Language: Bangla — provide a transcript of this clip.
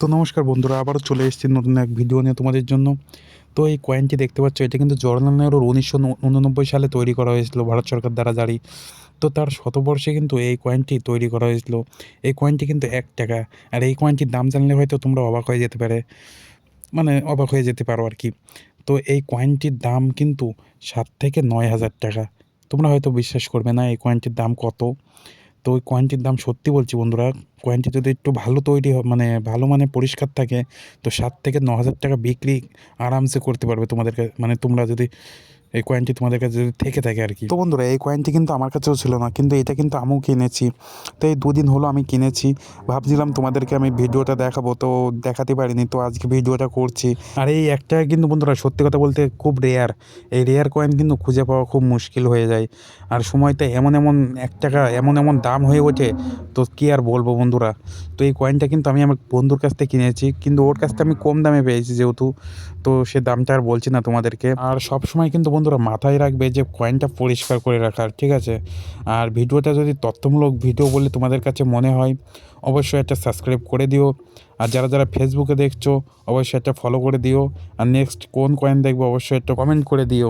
তো নমস্কার বন্ধুরা, আবারও চলে এসেছি নতুন এক ভিডিও নিয়ে তোমাদের জন্য। তো এই কয়েনটি দেখতে পাচ্ছ, এটা কিন্তু জওয়াহরলাল নেহরুর উনিশশো উননব্বই সালে তৈরি করা হয়েছিল, ভারত সরকার দ্বারা জারি। তো তার শতবর্ষে কিন্তু এই কয়েনটি তৈরি করা হয়েছিল। এই কয়েনটি কিন্তু এক টাকা, আর এই কয়েনটির দাম জানলে হয়তো তোমরা অবাক হয়ে যেতে পারে। মানে অবাক হয়ে যেতে পারো আর কি। তো এই কয়েনটির দাম কিন্তু সাত থেকে নয় হাজার টাকা। তোমরা হয়তো বিশ্বাস করবে না, এই কয়েনটির দাম কত। তো ওই কয়েনটির দাম সত্যি বলছি বন্ধুরা কয়েনটি যদি একটু ভালো তৈরি হয় মানে ভালো মানে পরিষ্কার থাকে, তো সাত থেকে ন হাজার টাকা বিক্রি আরামসে করতে পারবে তোমাদেরকে। মানে তোমরা যদি এই কয়েনটি তোমাদের কাছে যদি থেকে থাকে আর কি। তো বন্ধুরা, এই কয়েনটি কিন্তু আমার কাছেও ছিল না, কিন্তু এটা কিন্তু আমিও কিনেছি। তো এই দুদিন হলো আমি কিনেছি। ভাবছিলাম তোমাদেরকে আমি ভিডিওটা দেখাবো, তো দেখাতে পারিনি, তো আজকে ভিডিওটা করছি। আর এই একটা কিন্তু বন্ধুরা, সত্যি কথা বলতে খুব রেয়ার এই রেয়ার কয়েন কিন্তু খুঁজে পাওয়া খুব মুশকিল হয়ে যায়। আর সময়টা এমন এমন, এক টাকা এমন এমন দাম হয়ে ওঠে, তো কী আর বলব বন্ধুরা। তো এই কয়েনটা কিন্তু আমি আমার বন্ধুর কাছ থেকে কিনেছি, কিন্তু ওর কাছ থেকে আমি কম দামে পেয়েছি যেহেতু, তো সে দামটা আর বলছি না তোমাদেরকে। আর সব সময় কিন্তু বন্ধুরা মাথায় রাখবে যে কয়েনটা পরিষ্কার করে রাখার ঠিক আছে? আর ভিডিওটা যদি তথ্যমূলক ভিডিও বলে তোমাদের কাছে মনে হয়, অবশ্যই একটা সাবস্ক্রাইব করে দিও। আর যারা যারা ফেসবুকে দেখছ, অবশ্যই একটা ফলো করে দিও। আর নেক্সট কোন কয়েন দেখব, অবশ্যই একটা কমেন্ট করে দিও।